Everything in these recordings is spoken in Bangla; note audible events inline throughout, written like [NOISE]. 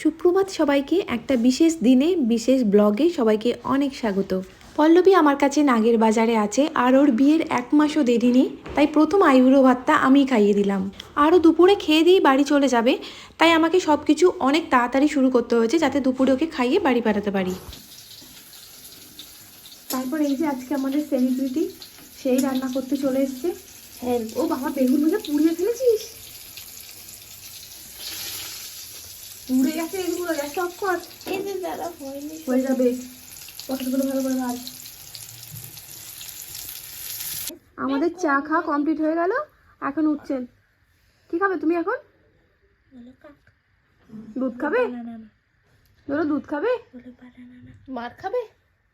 সুপ্রভাত সবাইকে, একটা বিশেষ দিনে, বিশেষ ব্লগে সবাইকে অনেক স্বাগত। পল্লবী আমার কাছে নাগের বাজারে আছে, আর ওর বিয়ের এক মাসও দেরি নেই, তাই প্রথম আইবুড়ো ভাতটা আমি খাইয়ে দিলাম। আরও দুপুরে খেয়ে দিয়ে বাড়ি চলে যাবে, তাই আমাকে সব কিছু অনেক তাড়াতাড়ি শুরু করতে হয়েছে, যাতে দুপুরে ওকে খাইয়ে বাড়ি পাঠাতে পারি। তারপর এই যে আজকে আমাদের সেলিব্রিটি সেই রান্না করতে চলে এসছে। ও বাবা, বেগুন পুড়িয়ে ফেলেছিস? পুড়ে গেছে এগুলো গ্যাসটা অফ কর এই যে দাদা হয়নি। হয়ে যাবে। পটলগুলো ভালো করে ভাজ। আমাদের চা খাওয়া কমপ্লিট হয়ে গেল। এখন উঠছেন। কি খাবে তুমি এখন? দুধ খাবে? ধরো দুধ খাবে? বলো মার খাবে?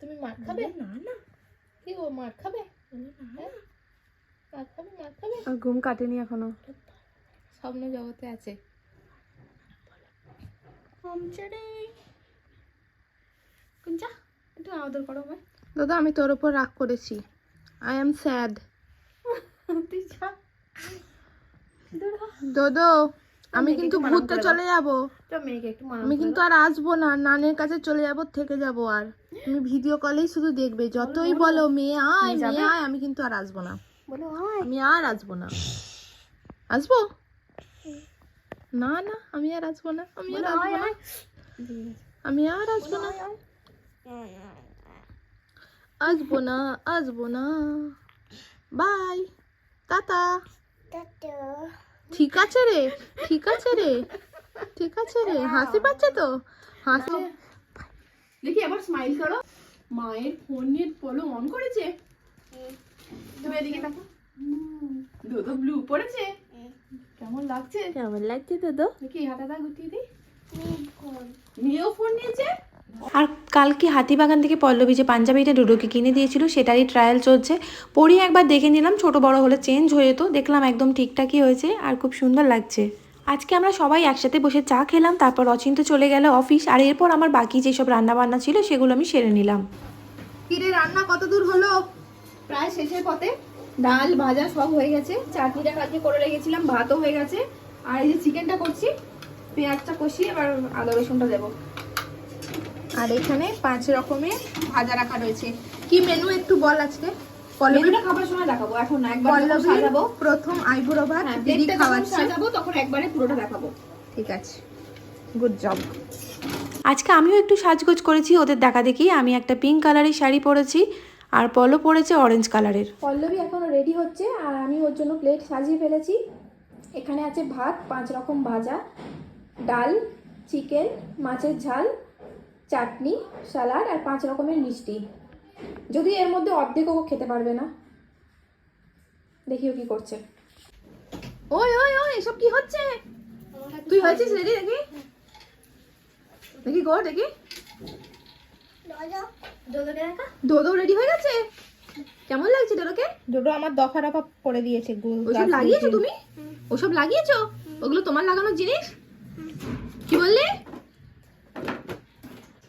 তুমি মার খাবে? না না। কি ও মার খাবে? না হ্যাঁ? মার খাবে মার খাবে? আর ঘুম কাটেনি এখনও। স্বপ্ন জগতে আছে। আমচারে কুঞ্চা একটু আদর করো ভাই দাদা আমি তোর উপর রাগ করেছি। আই এম স্যাড দোদো আমি কিন্তু ঘুরতে চলে যাব। আমি কিন্তু আর আসব না নানের কাছে চলে যাব থেকে যাব আর। তুমি ভিডিও কলেই শুধু দেখবে যতই বলো। মেয়ে আয় মেয়ে আয় আমি কিন্তু আর আসব না। বলো আমি আর আসব না। আসব? না না আমি আর আসব না আমি আর আসব না। আমি আর আসব না। আসব না আসব না। Bye ta-ta. ঠিক আছে রে ঠিক আছে রে ঠিক আছে রে। হাসি পাচ্ছে তো? হাসি দেখি আবার স্মাইল করো। মায়ের ফোন নিয়ে পলো অন করেছে? তুমি এদিকে দেখো। দুটো ব্লু পড়েছে? কেমন লাগছে? কেমন লাগছে দাদা? দেখি হাতাটা গুটিয়ে দিই মেয়েও ফোন নিয়েছে? আর কালকে হাতিবাগান থেকে পল্লবী যে পাঞ্জাবিটা ডুডোকে কিনে দিয়েছিল সেটারই ট্রায়াল চলছে। পরিয়ে একবার দেখে নিলাম ছোট বড় হলে চেঞ্জ হয়ে তো দেখলাম একদম ঠিকঠাকই হয়েছে আর খুব সুন্দর লাগছে। আজকে আমরা সবাই একসাথে বসে চা খেলাম তারপর অচিন্ত চলে গেল অফিস আর এরপর আমার বাকি যেসব রান্না বান্না ছিল সেগুলো আমি সেরে নিলাম। কিরে রান্না কত দূর হলো? প্রায় শেষের পথে। ডাল ভাজা সব হয়ে গেছে। চাটনিটা কালকে করে রেখেছিলাম ভাতও হয়ে গেছে। আর এই যে চিকেনটা করছি পেঁয়াজটা কষিয়ে এবার আদা রসুনটা দেবো। আর এখানে পাঁচ রকমের ভাজা রাখা রয়েছে। কি মেনু একটু বল আজকে? মেনুটা খাবার সময় দেখাবো। এখন একবার যখন সাজাবো। প্রথম আইবুড়ো ভাত হ্যাঁ দিদি খাওয়াচ্ছে। সাজাবো তখন একবারে পুরোটা দেখাবো। ঠিক আছে। গুড জব আজকে আমিও একটু সাজগোজ করেছি ওদের দেখা দেখি। আমি একটা পিঙ্ক কালারের শাড়ি পরেছি। আর পলো পড়েছে অরেঞ্জ কালারের পল্লবী এখনও রেডি হচ্ছে, আর আমি ওর জন্য প্লেট সাজিয়ে ফেলেছি। এখানে আছে ভাত, পাঁচ রকম ভাজা, ডাল চিকেন মাছের ঝাল, চাটনি স্যালাড আর পাঁচ রকমের মিষ্টি। যদি এর মধ্যে অর্ধেকও খেতে পারবে না। দেখিও কি করছে। ওই ওই ওই, এসব কি হচ্ছে? তুই হয়েছিস রেডি দেখি দেখি গো, দেখি। দাদা দোদো রেডি হয়ে গেছে? কেমন লাগছে দোদোকে? ডোডো আমার দফা দফা করে দিয়েছে ওসব লাগিয়েছো তুমি? ওসব লাগিয়েছো? ওগুলো তোমার লাগানোর জিনিস? কি বললে?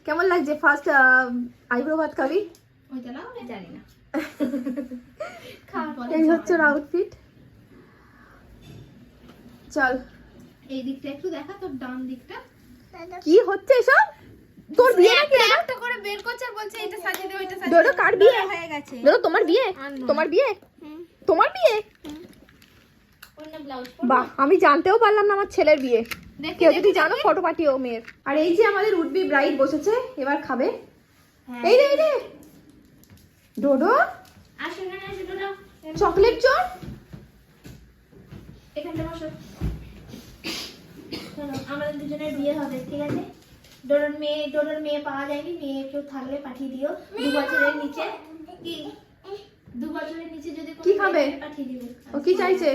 কেমন লাগছে ফার্স্ট আইব্রো ভাত খাবি? ওইটা না জানি না। [LAUGHS] এই হচ্ছে ওর আউটফিট চল। এই দিকটা একটু দেখা তোর ডান দিকটা। কি হচ্ছে এসব? তোর বিয়ে নাকি একটা করে বের করছে আর বলছে এটা সাজিয়ে দে ওইটা দোদো কার বিয়ে? হয়ে গেছে। দোদো তোমার বিয়ে? তোমার বিয়ে? তোমার বিয়ে? অন্য বাহ আমি জানতেও পারলাম না আমার ছেলের বিয়ে। কেউ যদি জানো ফটো পাঠিও মেয়ের। আর এই যে আমাদের উডবি ব্রাইড বসেছে এবার খাবে। এই রে এই রে। ডোডো? চকলেট চোর? এখানটা বসো। আমাদের দুজনের বিয়ে হবে ঠিক আছে? ডোরর মেয়ে ডোরর মেয়ে পাওয়া যায়নি মেয়ে কেউ থাকলে পাঠিয়ে দিও। দু বছরের নিচে কি? দু বছরের নিচে যদি কি খাবে? পাঠিয়ে দিবে ও কি চাইছে?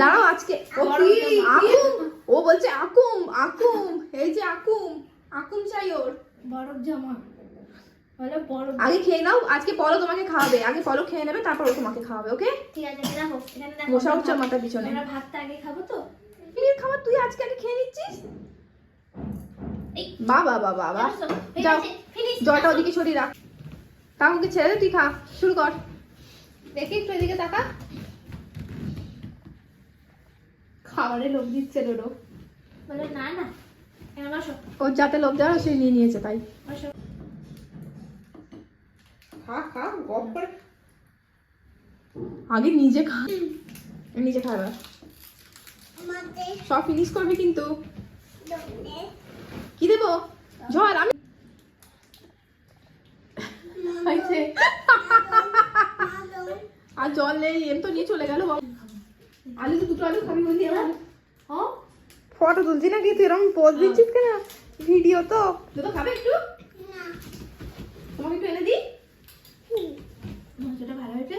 দাঁড়াও আজকে। ও কি? আকুম? ও বলছে আকুম আকুম। এই যে আকুম আকুম চাই ওর। বরফ জামা। আগে খেয়ে নাও আজকে পলো তোমাকে খাওয়াবে। আগে পলো খেয়ে নেবে তারপর ও তোমাকে খাওয়াবে ওকে? ঠিক আছে দেখো এখানে দেখো বসা হচ্ছে মাথার পিছনে। আমরা ভাতটা আগে খাব তো? খাবার তুই আজকে আগে খেয়ে নিচ্ছিস? বাবা বাবা বাবা যাও। জলটা ওদিকে সরিয়ে রাখ। ছেড়ে তুই খা। শুরু কর। দেখি একটু এদিকে তাকা। খাবারে লোক দিচ্ছে ডোডো। বলো না না। ওর যাতে লোভ দেওয়ার সে নিয়ে নিয়েছে তাই। খা খা গপ করে। আগে নিজে খা। নিজে খাবে সব ফিনিশ করবে কিন্তু। জল আমি আর জল নেই এম তো নিয়ে চলে গেল। আলু তো দুটো আলু খাবি বললি আমার ফটো তুলছি না কি তুই এরকম পোজ দিচ্ছিস কেন? ভিডিও তো। দুটো খাবে একটু? তোমাকে একটু এনে দিই। মাংসটা ভালো হয়েছে?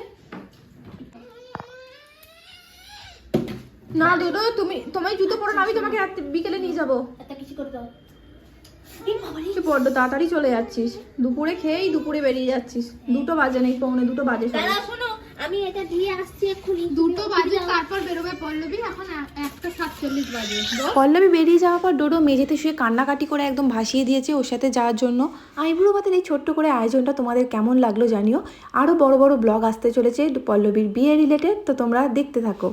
না দুটো তুমি তোমায় জুতো পরো না আমি তোমাকে রাত্রে বিকেলে নিয়ে যাব। একটা কিছু করে দাও। তুই বড্ড তাড়াতাড়ি চলে যাচ্ছিস। দুপুরে খেয়েই দুপুরে বেরিয়ে যাচ্ছিস। দুটো বাজে নেই পৌনে দুটো বাজে। দাদা শোনো আমি এটা দিয়ে আসছি এক্ষুনি। দুটো বাজে তারপর বেরোবে পল্লবী এখন একটা সাতচল্লিশ বাজে। পল্লবী বেরিয়ে যাওয়ার পর ডোডো মেঝেতে শুয়ে কান্নাকাটি করে একদম ভাসিয়ে দিয়েছে ওর সাথে যাওয়ার জন্য। আইব্রো ভাতের এই ছোট্ট করে আয়োজনটা তোমাদের কেমন লাগল জানিও। আরও বড় বড় ব্লগ আসতে চলেছে পল্লবীর বিয়ে রিলেটেড তো তোমরা দেখতে থাকো।